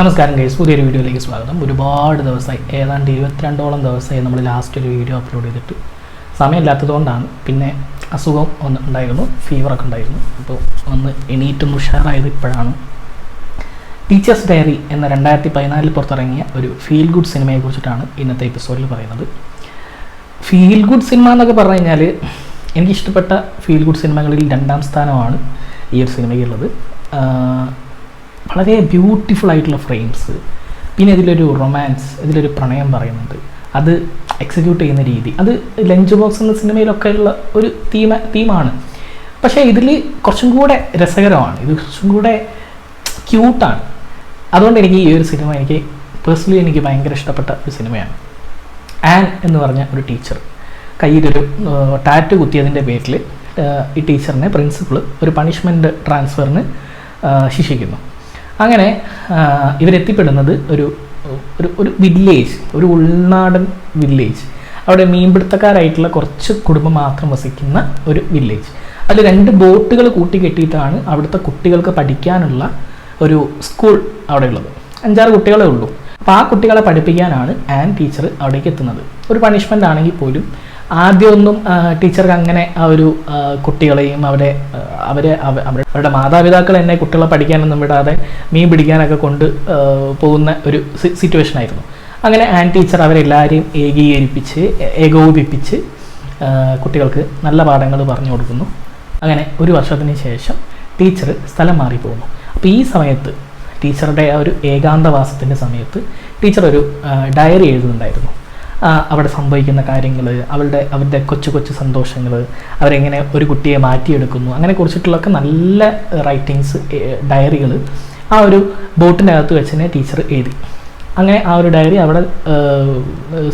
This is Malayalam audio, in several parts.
നമസ്കാരം ഗൈസ് പുതിയൊരു വീഡിയോയിലേക്ക് സ്വാഗതം. ഒരുപാട് ദിവസമായി ഏതാണ്ട് ഇരുപത്തിരണ്ടോളം ദിവസമായി നമ്മൾ ലാസ്റ്റ് ഒരു വീഡിയോ അപ്ലോഡ് ചെയ്തിട്ട് സമയമില്ലാത്തതുകൊണ്ടാണ്. പിന്നെ അസുഖം ഒന്ന് ഉണ്ടായിരുന്നു ഫീവറൊക്കെ ഉണ്ടായിരുന്നു. അപ്പോൾ ഒന്ന് എണീറ്റൊന്ന് ഉഷാറായത് ഇപ്പോഴാണ്. ടീച്ചേഴ്സ് ഡയറി എന്ന രണ്ടായിരത്തി പതിനാലിൽ പുറത്തിറങ്ങിയ ഒരു ഫീൽ ഗുഡ് സിനിമയെ കുറിച്ചിട്ടാണ് ഇന്നത്തെ എപ്പിസോഡിൽ പറയുന്നത്. ഫീൽ ഗുഡ് സിനിമ എന്നൊക്കെ പറഞ്ഞു കഴിഞ്ഞാൽ എനിക്കിഷ്ടപ്പെട്ട ഫീൽ ഗുഡ് സിനിമകളിൽ രണ്ടാം സ്ഥാനമാണ് ഈ ഒരു സിനിമയ്ക്കുള്ളത് വളരെ ബ്യൂട്ടിഫുൾ ആയിട്ടുള്ള ഫ്രെയിംസ് പിന്നെ ഇതിലൊരു റൊമാൻസ് ഇതിലൊരു പ്രണയം പറയുന്നുണ്ട്. അത് എക്സിക്യൂട്ട് ചെയ്യുന്ന രീതി. അത് ലഞ്ച് ബോക്സ് എന്ന സിനിമയിലൊക്കെ ഉള്ള ഒരു തീമ തീമാണ് പക്ഷേ ഇതിൽ കുറച്ചും കൂടെ രസകരമാണ്. ഇത് കുറച്ചും കൂടെ ക്യൂട്ടാണ് അതുകൊണ്ട് എനിക്ക് ഈ ഒരു സിനിമ എനിക്ക് പേഴ്സണലി എനിക്ക് ഭയങ്കര ഇഷ്ടപ്പെട്ട ഒരു സിനിമയാണ്. ആൻ എന്ന് പറഞ്ഞ ഒരു ടീച്ചർ കയ്യിലൊരു ടാറ്റ് കുത്തിയതിന്റെ പേരിൽ ഈ ടീച്ചറിനെ പ്രിൻസിപ്പിൾ ഒരു പണിഷ്മെന്റ് ട്രാൻസ്ഫറിന് ശിക്ഷിക്കുന്നു. അങ്ങനെ ഇവരെത്തിപ്പെടുന്നത് ഒരു ഒരു ഒരു വില്ലേജ് ഒരു ഉൾനാടൻ വില്ലേജ് അവിടെ മീൻപിടുത്തക്കാരായിട്ടുള്ള കുറച്ച് കുടുംബം മാത്രം വസിക്കുന്ന ഒരു വില്ലേജ് അതിൽ രണ്ട് ബോട്ടുകൾ കൂട്ടിക്കെട്ടിയിട്ടാണ് അവിടുത്തെ കുട്ടികൾക്ക് പഠിക്കാനുള്ള ഒരു സ്കൂൾ അവിടെ ഉള്ളത് അഞ്ചാറ് കുട്ടികളെ ഉള്ളൂ. അപ്പോൾ ആ കുട്ടികളെ പഠിപ്പിക്കാനാണ് ആൻ ടീച്ചർ അവിടേക്ക് എത്തുന്നത്. ഒരു പണിഷ്മെന്റ് ആണെങ്കിൽ പോലും ആദ്യമൊന്നും ടീച്ചർക്ക് അങ്ങനെ ആ ഒരു കുട്ടികളെയും അവരെ അവരെ അവ- അവരുടെ മാതാപിതാക്കൾ എന്നെ കുട്ടികളെ പഠിക്കാനൊന്നും വിടാതെ മീൻ പിടിക്കാനൊക്കെ കൊണ്ട് പോകുന്ന ഒരു സിറ്റുവേഷൻ ആയിരുന്നു അങ്ങനെ ആൻ ടീച്ചർ അവരെല്ലാവരെയും ഏകീകരിപ്പിച്ച് ഏകോപിപ്പിച്ച് കുട്ടികൾക്ക് നല്ല പാഠങ്ങൾ പറഞ്ഞു കൊടുക്കുന്നു. അങ്ങനെ ഒരു വർഷത്തിന് ശേഷം ടീച്ചർ സ്ഥലം മാറിപ്പോകുന്നു. അപ്പോൾ ഈ സമയത്ത് ടീച്ചറുടെ ആ ഒരു ഏകാന്തവാസത്തിന്റെ സമയത്ത് ടീച്ചർ ഒരു ഡയറി എഴുതുന്നുണ്ടായിരുന്നു. അവിടെ സംഭവിക്കുന്ന കാര്യങ്ങൾ അവളുടെ അവരുടെ കൊച്ചു കൊച്ചു സന്തോഷങ്ങൾ അവരെങ്ങനെ ഒരു കുട്ടിയെ മാറ്റിയെടുക്കുന്നു അങ്ങനെ കുറിച്ചിട്ടുള്ളൊക്കെ നല്ല റൈറ്റിങ്സ് ഡയറികൾ ആ ഒരു ബോട്ടിനകത്ത് വെച്ച് തന്നെ ടീച്ചർ എഴുതി. അങ്ങനെ ആ ഒരു ഡയറി അവിടെ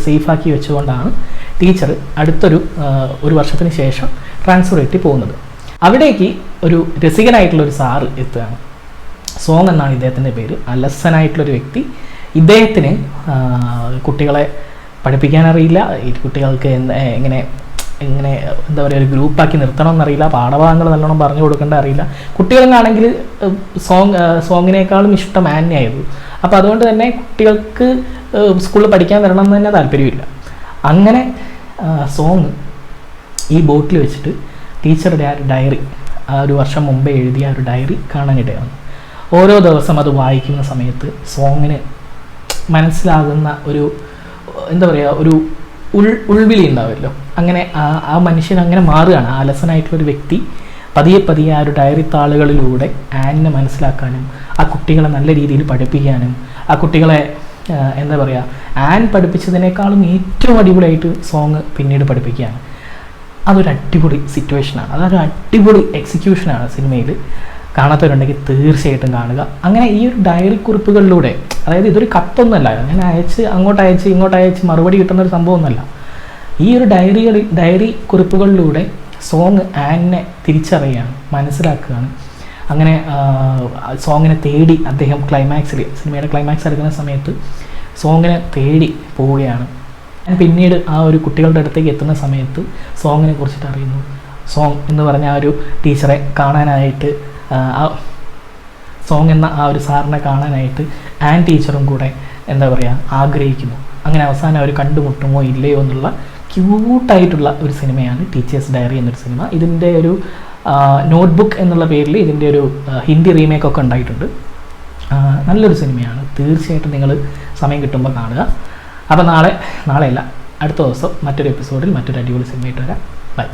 സേഫാക്കി വെച്ചുകൊണ്ടാണ് ടീച്ചർ അടുത്തൊരു ഒരു വർഷത്തിന് ശേഷം ട്രാൻസ്ഫർ എത്തി പോകുന്നത്. അവിടേക്ക് ഒരു രസികനായിട്ടുള്ള ഒരു സാറ് എത്തുകയാണ്. സോങ് എന്നാണ് ഇദ്ദേഹത്തിന്റെ പേര്. അലസനായിട്ടുള്ളൊരു വ്യക്തി. ഇദ്ദേഹത്തിന് കുട്ടികളെ പഠിപ്പിക്കാൻ അറിയില്ല ഈ കുട്ടികൾക്ക് എങ്ങനെ എങ്ങനെ എന്താ പറയുക ഒരു ഗ്രൂപ്പാക്കി നിർത്തണമെന്നറിയില്ല പാഠഭാഗങ്ങൾ നല്ലോണം പറഞ്ഞു കൊടുക്കേണ്ട അറിയില്ല കുട്ടികൾക്കാണെങ്കിൽ സോങ് സോങ്ങിനേക്കാളും ഇഷ്ടം ആനെയായിരുന്നു അപ്പോൾ അതുകൊണ്ട് തന്നെ കുട്ടികൾക്ക് സ്കൂളിൽ പഠിക്കാൻ വരണം എന്ന് തന്നെ താല്പര്യമില്ല. അങ്ങനെ സോങ് ഈ ബോട്ടിൽ വെച്ചിട്ട് ടീച്ചറുടെ ആ ഒരു ഡയറി ആ ഒരു വർഷം മുമ്പേ എഴുതിയ ഒരു ഡയറി കാണാനിടയാണ് ഓരോ ദിവസം അത് വായിക്കുന്ന സമയത്ത് സോങ്ങിന് മനസ്സിലാകുന്ന ഒരു എന്താ പറയുക ഒരു ഉൾ ഉൾവിളി ഉണ്ടാവുമല്ലോ അങ്ങനെ ആ ആ മനുഷ്യൻ അങ്ങനെ മാറുകയാണ്. ആ അലസനായിട്ടുള്ള ഒരു വ്യക്തി പതിയെ പതിയെ ആ ഒരു ഡയറി താളുകളിലൂടെ ആനിനെ മനസ്സിലാക്കാനും ആ കുട്ടികളെ നല്ല രീതിയിൽ പഠിപ്പിക്കാനും ആ കുട്ടികളെ എന്താ പറയുക ആൻ പഠിപ്പിച്ചതിനേക്കാളും ഏറ്റവും അടിപൊളിയായിട്ട് സോങ് പിന്നീട് പഠിപ്പിക്കുകയാണ്. അതൊരു അടിപൊളി സിറ്റുവേഷനാണ് അതൊരു അടിപൊളി എക്സിക്യൂഷനാണ് സിനിമയിൽ കാണാത്തവരുണ്ടെങ്കിൽ തീർച്ചയായിട്ടും കാണുക. അങ്ങനെ ഈ ഒരു ഡയറി കുറിപ്പുകളിലൂടെ അതായത് ഇതൊരു കത്തൊന്നുമല്ല. ഞാൻ അയച്ച് അങ്ങോട്ട് അയച്ച് ഇങ്ങോട്ട് അയച്ച് മറുപടി കിട്ടുന്ന ഒരു സംഭവമൊന്നുമല്ല. ഈ ഒരു ഡയറികളിൽ ഡയറി കുറിപ്പുകളിലൂടെ സോങ് ആനിനെ തിരിച്ചറിയുകയാണ് മനസ്സിലാക്കുകയാണ്. അങ്ങനെ സോങ്ങിനെ തേടി അദ്ദേഹം ക്ലൈമാക്സിൽ സിനിമയുടെ ക്ലൈമാക്സ് എടുക്കുന്ന സമയത്ത് സോങ്ങിനെ തേടി പോവുകയാണ്. പിന്നീട് ആ ഒരു കുട്ടികളുടെ അടുത്തേക്ക് എത്തുന്ന സമയത്ത് സോങ്ങിനെ കുറിച്ചിട്ട് അറിയുന്നു സോങ് എന്ന് പറഞ്ഞ ആ ഒരു ടീച്ചറെ കാണാനായിട്ട് ആ സോങ് എന്ന ആ ഒരു സാറിനെ കാണാനായിട്ട് ആൻഡ് ടീച്ചറും കൂടെ എന്താ പറയുക ആഗ്രഹിക്കുന്നു. അങ്ങനെ അവസാനം അവർ കണ്ടുമുട്ടുമോ ഇല്ലയോ എന്നുള്ള ക്യൂട്ടായിട്ടുള്ള ഒരു സിനിമയാണ് ടീച്ചേഴ്സ് ഡയറി എന്നൊരു സിനിമ. ഇതിന്റെ ഒരു നോട്ട്ബുക്ക് എന്നുള്ള പേരിൽ ഇതിന്റെ ഒരു ഹിന്ദി റീമേക്കൊക്കെ ഉണ്ടായിട്ടുണ്ട്. നല്ലൊരു സിനിമയാണ്. തീർച്ചയായിട്ടും നിങ്ങൾ സമയം കിട്ടുമ്പോൾ കാണുക. അപ്പോൾ നാളെ നാളെയല്ല അടുത്ത ദിവസം മറ്റൊരു എപ്പിസോഡിൽ മറ്റൊരു അടിപൊളി സിനിമയായിട്ട് വരാം. ബൈ